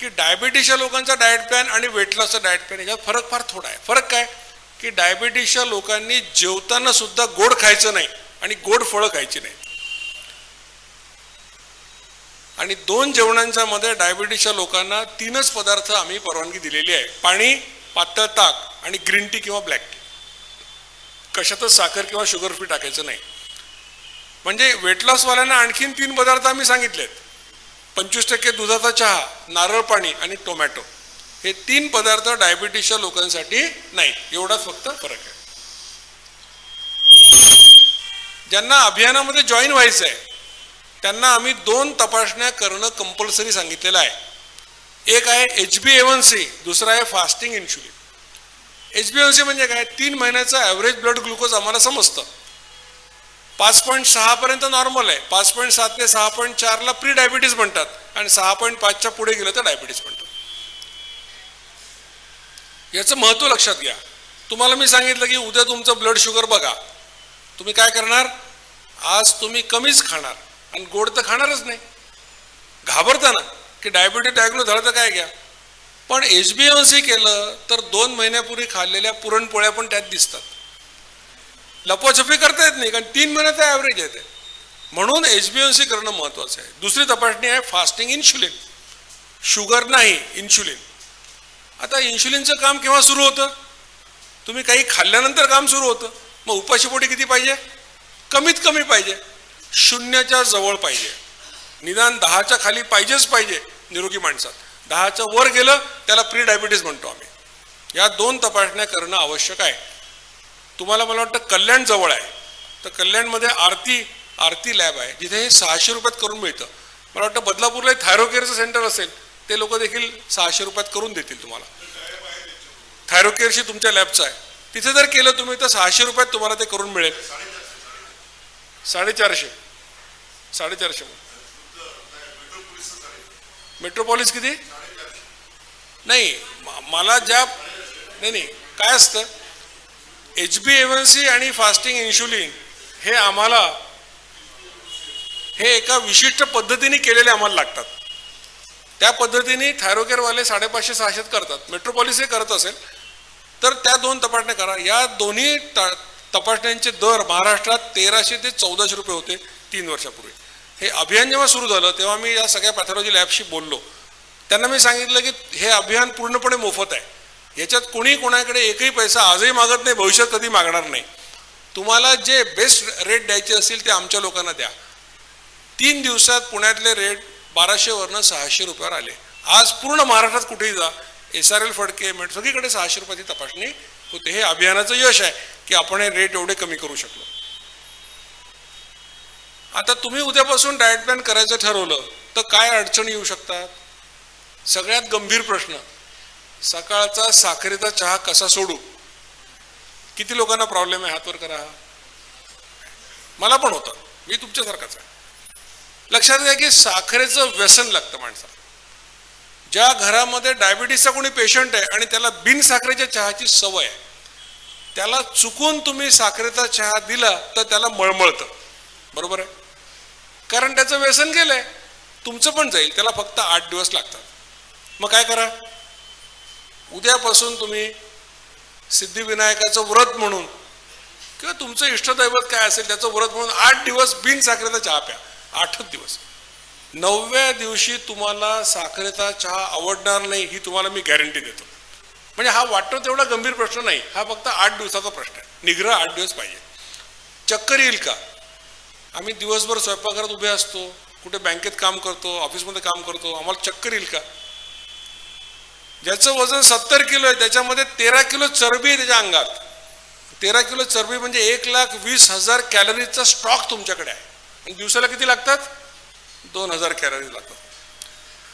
की डायबिटीसच्या लोकांचा डाएट प्लॅन आणि वेट लॉसचा डाएट प्लॅन याच्यात फरक फार थोडा आहे. फरक काय? की डायबिटीसच्या लोकांनी जेवताना सुद्धा गोड खायचं नाही आणि गोड फळं खायची नाही. आणि दोन जेवणांच्या मध्ये डायबिटीसच्या लोकांना तीनच पदार्थ आम्ही परवानगी दिलेली आहे. पाणी पातळ ताक आणि ग्रीन टी किंवा ब्लॅक टी कशातच साखर किंवा शुगर फ्री टाकायचं नाही. म्हणजे वेट लॉसवाल्यांना आणखीन तीन पदार्थ आम्ही सांगितलेत. पंचवीस टक्के दुधाचा चहा नारळ पाणी आणि टोमॅटो हे तीन पदार्थ डायबिटीसच्या लोकांसाठी नाही. एवढाच फक्त फरक आहे. ज्यांना अभियानामध्ये जॉईन व्हायचं आहे त्यांना आम्ही दोन तपासण्या करणं कंपल्सरी सांगितलेलं आहे. एक आहे एच बी एवन सी दुसरा आहे fasting insulin H B A one C म्हणजे काय? तीन महिन्याचा ॲव्हरेज ब्लड ग्लुकोज आम्हाला समजतं. पाच पॉईंट सहापर्यंत नॉर्मल आहे. पाच पॉईंट सात ते सहा पॉईंट चारला प्री डायबिटीज म्हणतात. आणि सहा पॉईंट पाचच्या पुढे गेलं तर डायबिटीज म्हणतात. याचं महत्त्व लक्षात घ्या. तुम्हाला मी सांगितलं की उद्या तुमचं ब्लड शुगर बघा. तुम्ही काय करणार? आज तुम्ही कमीच खाणार. आणि गोड तर खाणारच नाही. घाबरता ना की डायबिटीज डायग्नोज झालं तर काय घ्या? पण एच बी एन सी केलं तर दोन महिन्यापूर्वी खाल्लेल्या पुरणपोळ्या पण त्यात दिसतात. लपवाछपी करता येत नाही कारण तीन महिन्याचा ॲव्हरेज येते म्हणून एच बी एन सी करणं महत्त्वाचं आहे. दुसरी तपासणी आहे फास्टिंग इन्शुलिन शुगर नाही इन्शुलिन आता इन्शुलिनचं काम केव्हा सुरू होतं? तुम्ही काही खाल्ल्यानंतर काम सुरू होतं. मग उपाशीपोटी किती पाहिजे? कमीत कमी पाहिजे. शून्याच्या जवळ पाहिजे. निदान दहाच्या खाली पाहिजेच पाहिजे निरोगी माणसात. दहाच्या वर गेलं त्याला प्री डायबिटीज म्हणतो आम्ही. या दोन तपासण्या करणं आवश्यक आहे. तुम्हाला मला वाटतं कल्याण जवळ आहे. तर कल्याणमध्ये आरती आरती लॅब आहे. जिथे हे सहाशे रुपयात करून मिळतं. मला वाटतं बदलापूरला थायरोकेअरचं सेंटर असेल ते लोक देखील सहाशे रुपयात करून देतील तुम्हाला. थायरोकेअरशी तुमच्या लॅबचं आहे. तिथे जर केलं तुम्ही तर सहाशे रुपयात तुम्हाला ते करून मिळेल. साडेचारशे. साडेचारशे. मेट्रोपॉलिस किती? नाही मला ज्या नाही नाही. काय असतं? H B A one C आणि फास्टिंग इन्शुलिन हे आम्हाला हे एका विशिष्ट पद्धतीने केलेले आम्हाला लागतात. त्या पद्धतीने थायरोकेअरवाले साडेपाचशे सहाशेत करतात. मेट्रोपॉलिस हे करत असेल तर त्या दोन तपासण्या करा. या दोन्ही त- तपासण्यांचे दर महाराष्ट्रात तेराशे ते चौदाशे रुपये होते तीन वर्षापूर्वी. हे अभियान जेव्हा सुरू झालं तेव्हा मी या सगळ्या पॅथॉलॉजी लॅबशी बोललो. त्यांना मी सांगितलं की हे अभियान पूर्णपणे मोफत आहे. याच्यात कोणी कोणाकडे एकही पैसा आजही मागत नाही भविष्यात कधी मागणार नाही. तुम्हाला जे बेस्ट रेट द्यायचे असतील ते आमच्या लोकांना द्या. तीन दिवसात पुण्यातले रेट बाराशेवरनं सहाशे रुपयावर आले. आज पूर्ण महाराष्ट्रात कुठेही जा. एस आर एल फडके मेट सगळीकडे सहाशे रुपयाची तपासणी होते. हे अभियानाचं यश आहे की आपण हे रेट एवढे कमी करू शकलो. आता तुम्ही उद्यापासून डाएट प्लॅन करायचं ठरवलं तर काय अडचणी येऊ शकतात? सगळ्यात गंभीर प्रश्न सकाळचा साखरेचा चहा कसा सोडू? किती लोकांना प्रॉब्लेम आहे? हातवर करा. मला पण होतं. मी तुमच्यासारखाच आहे. लक्षात घ्या की साखरेचं व्यसन लागतं माणसाला. ज्या घरामध्ये डायबिटीसचा कोणी पेशंट आहे आणि त्याला बिन साखरेच्या चहाची सवय आहे त्याला चुकून तुम्ही साखरेचा चहा दिला तर त्याला मळमळतं. बरोबर आहे? कारण त्याचं व्यसन गेलंय तुमचं पण जाईल. त्याला फक्त आठ दिवस लागतात. मग काय करा? उद्यापासून तुम्ही सिद्धिविनायकाचं व्रत म्हणून किंवा तुमचं इष्टदैवत काय असेल त्याचं व्रत म्हणून आठ दिवस बिन साखरेचा चहा प्या. आठच दिवस. नवव्या दिवशी तुम्हाला साखरेचा चहा आवडणार नाही ही तुम्हाला मी गॅरंटी देतो. म्हणजे हा वाटतो तेवढा गंभीर प्रश्न नाही हा फक्त आठ दिवसाचा प्रश्न आहे. निग्रह आठ दिवस पाहिजे. चक्कर येईल का? आम्ही दिवसभर स्वयंपाकघरात उभे असतो कुठे बँकेत काम करतो ऑफिसमध्ये काम करतो आम्हाला चक्कर येईल का? ज्याचं वजन सत्तर किलो आहे त्याच्यामध्ये तेरा किलो चरबी आहे त्याच्या अंगात. तेरा किलो चरबी म्हणजे एक लाख वीस हजार कॅलरीजचा स्टॉक तुमच्याकडे आहे. आणि दिवसाला किती लागतात? दोन हजार कॅलरीज लागतात.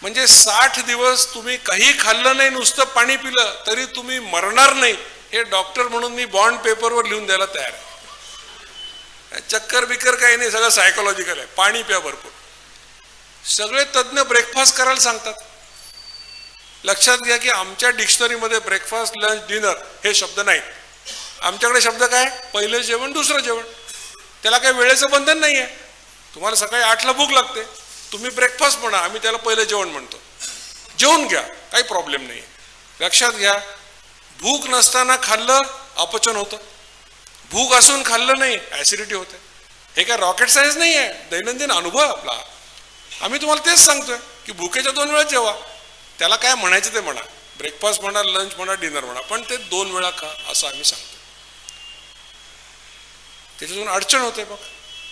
म्हणजे साठ दिवस तुम्ही काही खाल्लं नाही नुसतं पाणी पिलं तरी तुम्ही मरणार नाही. हे डॉक्टर म्हणून मी बॉन्ड पेपरवर लिहून द्यायला तयार आहे. चक्कर बिक्कर काही नाही सगळं सायकोलॉजिकल आहे. पाणी प्या भरपूर. सगळे तज्ज्ञ ब्रेकफास्ट करायला सांगतात. लक्षात घ्या की आमच्या डिक्शनरीमध्ये ब्रेकफास्ट लंच डिनर हे शब्द नाहीत आमच्याकडे शब्द काय? पहिलं जेवण दुसरं जेवण. त्याला काही वेळेचं बंधन नाही आहे तुम्हाला सकाळी आठला भूक लागते. तुम्ही ब्रेकफास्ट म्हणा आम्ही त्याला पहिलं जेवण म्हणतो. जेवून घ्या काही प्रॉब्लेम नाही लक्षात घ्या भूक नसताना खाल्लं अपचन होतं. भूक असून खाल्लं नाही ॲसिडिटी होते. हे काय रॉकेट सायन्स नाही आहे दैनंदिन अनुभव आपला. आम्ही तुम्हाला तेच सांगतोय की भुकेच्या दोन वेळा जेवा. त्याला काय म्हणायचं ते म्हणा. ब्रेकफास्ट म्हणा लंच म्हणा डिनर म्हणा. पण ते दोन वेळा खा असं आम्ही सांगतो. त्याच्यातून अडचण होते मग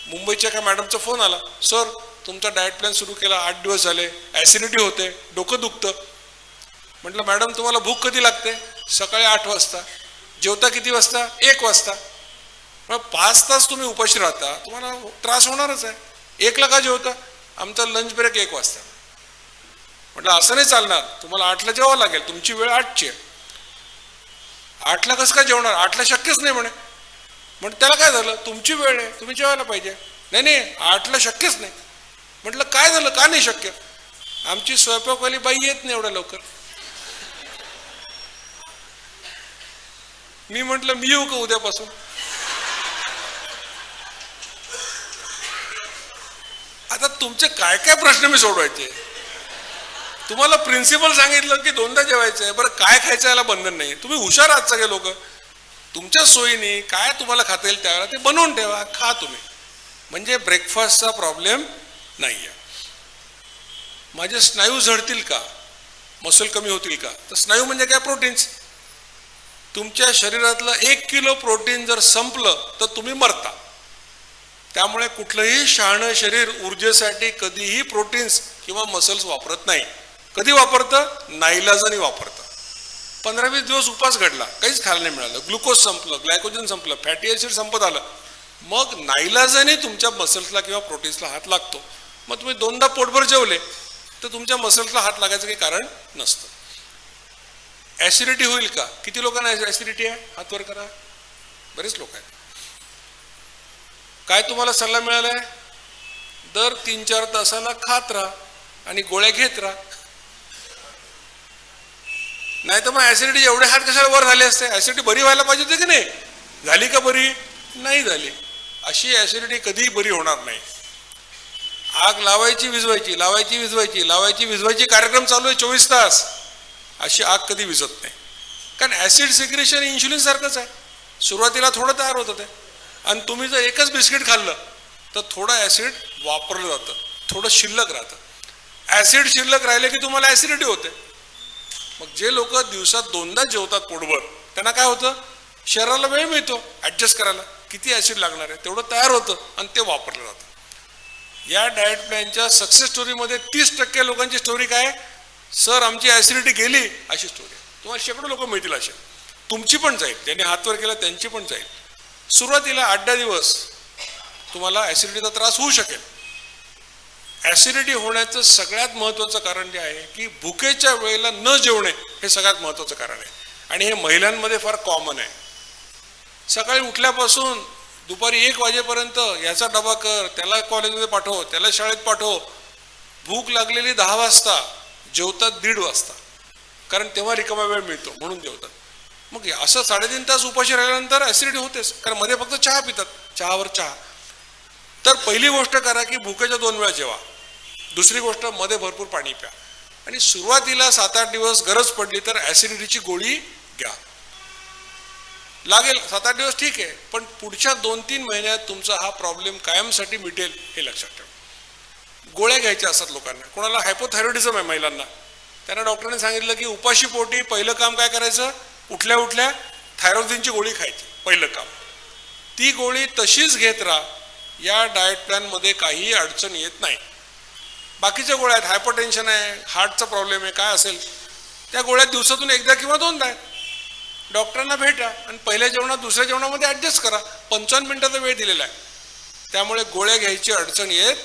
मुंबईच्या एका मॅडमचा फोन आला. सर तुमचा डाएट प्लॅन सुरू केला आठ दिवस झाले. ॲसिडिटी होते. डोकं दुखतं. म्हटलं मॅडम तुम्हाला भूक कधी लागते? सकाळी आठ वाजता. जेवता किती वाजता? एक वाजता. मग पाच तास तुम्ही उपाशी राहता. तुम्हाला त्रास होणारच आहे. एकला का जेवता? आमचा लंच ब्रेक एक वाजता. म्हटलं असं नाही चालणार. तुम्हाला आठला जेवावं लागेल. तुमची वेळ आठची आहे. आठला कसं काय जेवणार? आठला शक्यच नाही म्हणे. म्हण त्याला काय झालं? तुमची वेळ आहे. तुम्ही जेवायला पाहिजे. नाही नाही. आठला शक्यच नाही. म्हटलं काय झालं? का नाही शक्य? आमची स्वयंपाकवाली बाई येत नाही एवढ्या लवकर. मी म्हटलं मी येऊ का उद्यापासून? आता तुमचे काय काय प्रश्न मी सोडवायचे? तुम्हाला प्रिन्सिपल सांगितलं की दोनदा जेवायचं आहे बरं काय खायचं याला बंधन नाही तुम्ही हुशार आहात सगळे लोक. तुमच्या सोयीने काय तुम्हाला खाता येईल त्यावेळेला ते बनवून ठेवा खा तुम्ही. म्हणजे ब्रेकफास्टचा प्रॉब्लेम नाही आहे माझे स्नायू झडतील का? मसल कमी होतील का? तर स्नायू म्हणजे काय? प्रोटीन्स तुमच्या शरीरातलं एक किलो प्रोटीन जर संपलं तर तुम्ही मरता. त्यामुळे कुठलंही शहाणं शरीर ऊर्जेसाठी कधीही प्रोटीन्स किंवा मसल्स वापरत नाही. कधी वापरतं? नाईलाजाने वापरतं. पंधरा वीस दिवस उपास घडला काहीच खायला नाही मिळालं. ग्लुकोज संपलं ग्लायकोजन संपलं फॅटी ॲसिड संपत आलं. मग नाईलाजाने तुमच्या मसल्सला किंवा प्रोटीन्सला हात लागतो. मग तुम्ही दोनदा पोटभर जेवले तर तुमच्या मसल्सला हात लागायचं काही कारण नसतं. ॲसिडिटी होईल का? किती लोकांना ॲसिडिटी आहे? हातवर करा. बरेच लोक आहेत. काय तुम्हाला सल्ला मिळालाय? दर तीन चार तासाला खात राहा आणि गोळ्या घेत राहा. नाही तर मग ॲसिडिटी एवढे हात कशाला वर झाले असते? ॲसिडिटी बरी व्हायला पाहिजे होती की नाही? झाली का बरी? नाही झाली. अशी ॲसिडिटी कधीही बरी होणार नाही. आग लावायची विझवायची लावायची विजवायची लावायची विजवायची कार्यक्रम चालू आहे चोवीस तास. अशी आग कधी विझत नाही. कारण ॲसिड सिक्रेशन इन्शुलिन सारखंच आहे. सुरुवातीला थोडं तयार होतं ते आणि तुम्ही जर एकच बिस्किट खाल्लं तर थोडं ॲसिड वापरलं जातं. थोडं शिल्लक राहतं. ॲसिड शिल्लक राहिले की तुम्हाला ॲसिडिटी होते. मग जे लोक दिवसात दोनदा जेवतात पोटभर त्यांना काय होतं? शरीराला वेळ मिळतो ॲडजस्ट करायला. किती ॲसिड लागणार आहे? तेवढं तयार होतं आणि ते वापरलं जातं. या डाएट प्लॅनच्या सक्सेस स्टोरीमध्ये तीस टक्के लोकांची स्टोरी काय? सर आमची ॲसिडिटी गेली अशी स्टोरी तुम्हाला शेकडो लोक मिळतील असे. तुमची पण जाईल. ज्यांनी हातवर केला त्यांची पण जाईल. सुरुवातीला आठ दहा दिवस तुम्हाला ॲसिडिटीचा त्रास होऊ शकेल. ॲसिडिटी होण्याचं सगळ्यात महत्त्वाचं कारण जे आहे की भुकेच्या वेळेला न जेवणे हे सगळ्यात महत्त्वाचं कारण आहे. आणि हे महिलांमध्ये फार कॉमन आहे. सकाळी उठल्यापासून दुपारी एक वाजेपर्यंत याचा डबा कर त्याला कॉलेजमध्ये पाठव त्याला शाळेत पाठव. भूक लागलेली दहा वाजता जेवतात दीड वाजता. कारण तेव्हा रिकामा वेळ मिळतो म्हणून जेवतात. मग असं साडेतीन तास उपाशी राहिल्यानंतर ॲसिडिटी होतेच. कारण मध्ये फक्त चहा पितात चहावर चहा. तर पहिली गोष्ट करा की भुकेच्या दोन वेळा जेवा. दुसरी गोष्टमध्ये भरपूर पाणी प्या. आणि सुरुवातीला सात आठ दिवस गरज पडली तर ॲसिडिटीची गोळी घ्या. लागेल सात आठ दिवस ठीक आहे पण पुढच्या दोन तीन महिन्यात तुमचा हा प्रॉब्लेम कायमसाठी मिटेल हे लक्षात ठेवा. गोळ्या घ्यायच्या असतात लोकांना. कोणाला हायपोथायरॉइडिझम आहे महिलांना. त्यांना डॉक्टरने सांगितलं की उपाशी पोटी पहिलं काम काय करायचं? उठल्या उठल्या थायरॉक्झिनची गोळी खायची पहिलं काम. ती गोळी तशीच घेत राहा. या डाएट प्लॅनमध्ये काहीही अडचण येत नाही. बाकीच्या गोळ्या आहेत हायपरटेन्शन आहे हार्टचा प्रॉब्लेम आहे काय असेल. त्या गोळ्या दिवसातून एकदा किंवा दोनदा आहेत डॉक्टरांना भेटा आणि पहिल्या जेवणात दुसऱ्या जेवणामध्ये ॲडजस्ट करा. पंचावन्न मिनिटाचा वेळ दिलेला आहे. त्यामुळे गोळ्या घ्यायची अडचण येत